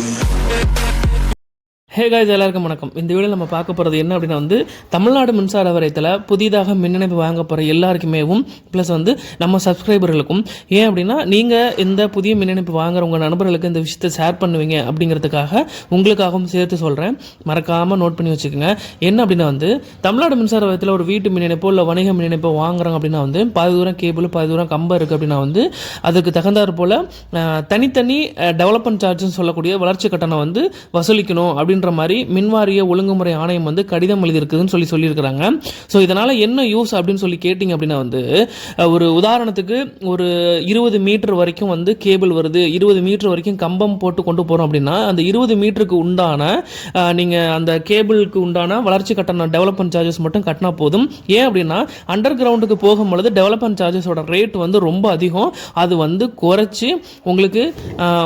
Thank you. Hey guys எல்லாருக்கும் வணக்கம். இந்த வீடியோ நம்ம பார்க்க போகிறது என்ன அப்படின்னா வந்து தமிழ்நாடு மின்சார வாரியத்தில் புதிதாக மின் இணைப்பு வாங்க போகிற எல்லாருக்குமேவும் ப்ளஸ் வந்து நம்ம சப்ஸ்கிரைபர்களுக்கும் ஏன் அப்படின்னா நீங்கள் இந்த புதிய மின் இணைப்பு வாங்குற உங்கள் நண்பர்களுக்கு இந்த விஷயத்தை ஷேர் பண்ணுவீங்க அப்படிங்கிறதுக்காக உங்களுக்காகவும் சேர்த்து சொல்கிறேன் மறக்காமல் நோட் பண்ணி வச்சுக்கோங்க. என்ன அப்படின்னா வந்து தமிழ்நாடு மின்சார வாரியத்தில் ஒரு வீட்டு மின் இணைப்போ இல்லை வணிக மின் இணைப்போ வாங்குறாங்க அப்படின்னா வந்து பாதி தூரம் கேபிள் பாதி தூரம் கம்பம் இருக்குது அப்படின்னா வந்து அதுக்கு தகுந்தாற் போல் தனித்தனி டெவலப்மெண்ட் சார்ஜ்னு சொல்லக்கூடிய வளர்ச்சி கட்டணம் வந்து வசூலிக்கணும் அப்படின்ற மாதிரி மின்வாரிய ஒழுங்குமுறை ஆணையம் வந்து கடிதம் எழுதியிருக்குதுன்னு சொல்லி சொல்லியிருக்கிறாங்க. ஸோ இதனால் என்ன யூஸ் அப்படின்னு சொல்லி கேட்டிங்க அப்படின்னா வந்து ஒரு உதாரணத்துக்கு ஒரு இருபது மீட்டர் வரைக்கும் வந்து கேபிள் வருது. இருபது மீட்டர் வரைக்கும் கம்பம் போட்டு கொண்டு போகிறோம் அப்படின்னா அந்த இருபது மீட்டருக்கு உண்டான நீங்கள் அந்த கேபிளுக்கு உண்டான வளர்ச்சி கட்டணம் டெவலப்மெண்ட் சார்ஜஸ் மட்டும் கட்டினா போதும். ஏன் அப்படின்னா அண்டர் கிரவுண்டுக்கு போகும்பொழுது டெவலப்மெண்ட் சார்ஜஸோட ரேட் வந்து ரொம்ப அதிகம். அது வந்து குறைச்சி உங்களுக்கு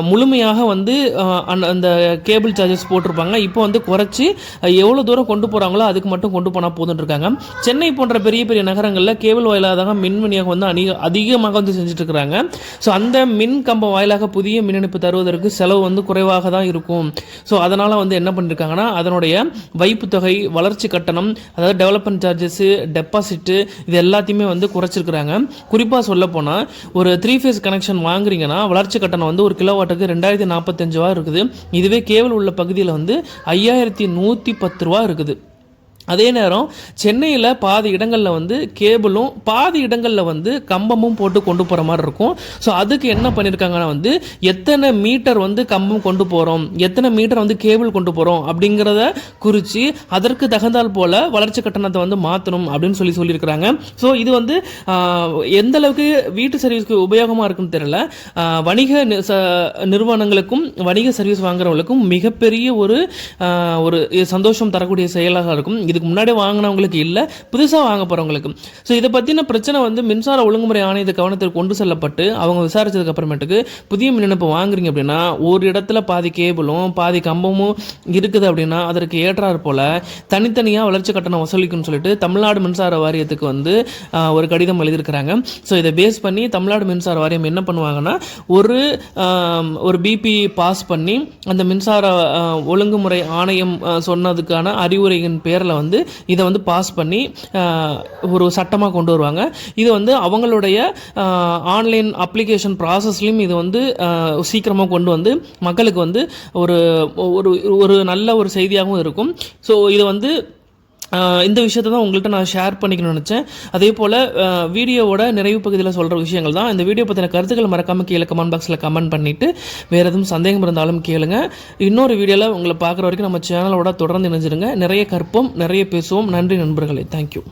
முழுமையாக வந்து அந்த- அந்த கேபிள் சார்ஜஸ் போட்டிருப்பாங்க. இப்போ வந்து குறைச்சி எவ்வளோ தூரம் கொண்டு போகிறாங்களோ அதுக்கு மட்டும் கொண்டு போனால் போதுன்னு இருக்காங்க சென்னை போன்ற பெரிய பெரிய நகரங்களில் கேபிள் வாயிலாக தான் மின் விநியோகம் வந்து அதிக அதிகமாக வந்து செஞ்சுட்டு இருக்கிறாங்க ஸோ அந்த மின் கம்பம் வாயிலாக புதிய மின் இணைப்பு தருவதற்கு செலவு வந்து குறைவாக தான் இருக்கும். ஸோ அதனால் வந்து என்ன பண்ணியிருக்காங்கன்னா அதனுடைய வைப்பு தொகை வளர்ச்சி கட்டணம் அதாவது டெவலப்மெண்ட் சார்ஜஸ்ஸு டெபாசிட்டு இது எல்லாத்தையுமே வந்து குறைச்சிருக்கிறாங்க. குறிப்பாக சொல்ல போனால் ஒரு த்ரீ ஃபேஸ் கனெக்ஷன் வாங்குறீங்கன்னா வளர்ச்சி கட்டணம் வந்து ஒரு கிலோவாட்டுக்கு ரெண்டாயிரத்தி நாற்பத்தஞ்சு ரூபா இருக்குது. இதுவே கேபிள் உள்ள பகுதியில் வந்து ஐயாயிரத்தி நூற்றி பத்து ரூபா இருக்குது. அதே நேரம் சென்னையில் பாதி இடங்களில் வந்து கேபிளும் பாதி இடங்களில் வந்து கம்பமும் போட்டு கொண்டு போகிற மாதிரி இருக்கும். ஸோ அதுக்கு என்ன பண்ணியிருக்காங்கன்னா வந்து எத்தனை மீட்டர் வந்து கம்பம் கொண்டு போகிறோம் எத்தனை மீட்டர் வந்து கேபிள் கொண்டு போகிறோம் அப்படிங்கிறத குறித்து அதற்கு தகுந்தால் போல் வளர்ச்சி கட்டணத்தை வந்து மாற்றணும் அப்படின்னு சொல்லி சொல்லியிருக்கிறாங்க. ஸோ இது வந்து எந்த அளவுக்கு வீட்டு சர்வீஸ்க்கு உபயோகமாக இருக்குன்னு தெரியல. வணிக ச- நிறுவனங்களுக்கும் வணிக சர்வீஸ் வாங்குறவங்களுக்கும் மிகப்பெரிய ஒரு ஒரு சந்தோஷம் தரக்கூடிய செயலாக இருக்கும். இதுக்கு முன்னாடி வாங்கினவங்களுக்கு இல்லை புதுசாக வாங்க போகிறவங்களுக்கு ஸோ இதை பற்றின பிரச்சனை வந்து மின்சார ஒழுங்குமுறை ஆணையத்தை கவனத்திற்கு கொண்டு செல்லப்பட்டு அவங்க விசாரிச்சதுக்கு அப்புறமேட்டுக்கு புதிய மின் இணைப்பு வாங்குறீங்க அப்படின்னா ஒரு இடத்துல பாதி கேபிளும் பாதி கம்பமும் இருக்குது அப்படின்னா அதற்கு ஏற்றாறு போல தனித்தனியாக வளர்ச்சி கட்டணம் வசூலிக்கும்னு சொல்லிட்டு தமிழ்நாடு மின்சார வாரியத்துக்கு வந்து ஒரு கடிதம் எழுதியிருக்கிறாங்க. ஸோ இதை பேஸ் பண்ணி தமிழ்நாடு மின்சார வாரியம் என்ன பண்ணுவாங்கன்னா ஒரு ஒரு பிபி பாஸ் பண்ணி அந்த மின்சார ஒழுங்குமுறை ஆணையம் சொன்னதுக்கான அறிவுரையின் பேரில் வந்து இதை வந்து பாஸ் பண்ணி ஒரு சட்டமாக கொண்டு வருவாங்க. இது வந்து அவங்களுடைய ஆன்லைன் அப்ளிகேஷன் ப்ராசஸ்லையும் இது வந்து சீக்கிரமாக கொண்டு வந்து மக்களுக்கு வந்து ஒரு ஒரு ஒரு நல்ல ஒரு செய்தியாகவும் இருக்கும். ஸோ இது வந்து இந்த விஷயத்தை தான் உங்கள்கிட்ட நான் ஷேர் பண்ணிக்கணும்னு நினச்சேன். அதே போல் வீடியோவோட நிறைவு பகுதியில் சொல்கிற விஷயங்கள் தான். இந்த வீடியோ பற்றின கருத்துக்கள் மறக்காமல் கீழே கமெண்ட் பாக்ஸில் கமெண்ட் பண்ணிவிட்டு வேறு எதுவும் சந்தேகம் இருந்தாலும் கேளுங்க. இன்னொரு வீடியோவில் உங்களை பார்க்குற வரைக்கும் நம்ம சேனலோட தொடர்ந்து இணைஞ்சிருங்க நிறைய கற்போம் நிறைய பேசுவோம். நன்றி நண்பர்களே. தேங்க்யூ